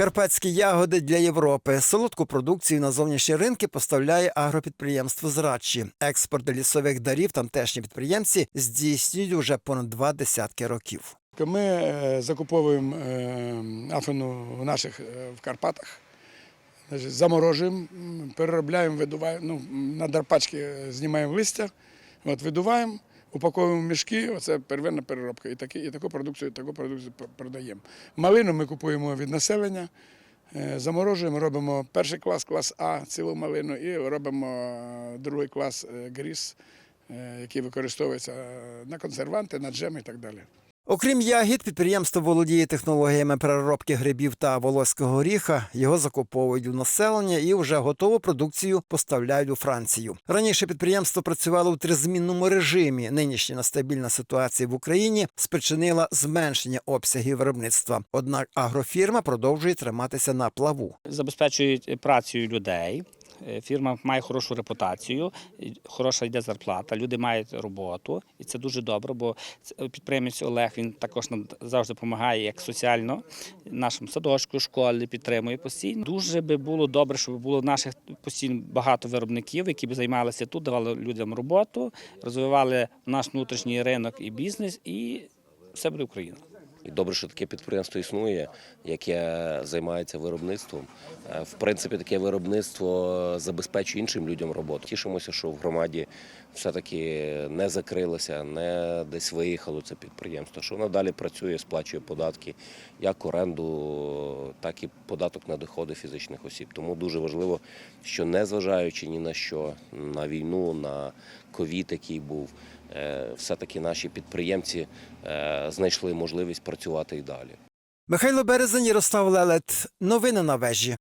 Карпатські ягоди для Європи. Солодку продукцію на зовнішні ринки поставляє агропідприємство Зрадчі. Експорт до лісових дарів тамтешні підприємці здійснюють уже понад два десятки років. Ми е, закуповуємо е, афину в наших е, в Карпатах, заморожуємо, переробляємо, видуваємо, ну, на дарпачки знімаємо листя, от, видуваємо, упаковуємо мішки, оце первинна переробка. І, такі, і таку продукцію, таку продукцію продаємо. Малину ми купуємо від населення, е, заморожуємо, робимо перший клас, клас А, цілу малину, і робимо е, другий клас е, гріз, який використовується на консерванти, на джеми і так далі. Окрім ягід, підприємство володіє технологіями переробки грибів та волоського горіха. Його закуповують у населення і вже готову продукцію поставляють у Францію. Раніше підприємство працювало у тризмінному режимі. Нинішня нестабільна ситуація в Україні спричинила зменшення обсягів виробництва. Однак агрофірма продовжує триматися на плаву. забезпечують працею людей. Е, Фірма має хорошу репутацію, хороша йде зарплата, люди мають роботу, і це дуже добре, бо підприємець Олег він також нам завжди допомагає як соціально нашим садочку, школі підтримує постійно. Дуже би було добре, щоб було наших постійно багато виробників, які б займалися тут, давали людям роботу, розвивали наш внутрішній ринок і бізнес, і все буде Україна. І добре, що таке підприємство існує, яке займається виробництвом. Е, В принципі, таке виробництво забезпечує іншим людям роботу. Тішимося, що в громаді все-таки не закрилося, не десь виїхало це підприємство, що воно далі працює, сплачує податки, як оренду, так і податок на доходи фізичних осіб. Тому дуже важливо, що незважаючи ні на що, на війну, на ковід, який був, все-таки наші підприємці е, знайшли можливість працювати і далі. Михайло Березень, Ярослав Лелет. Новини на вежі.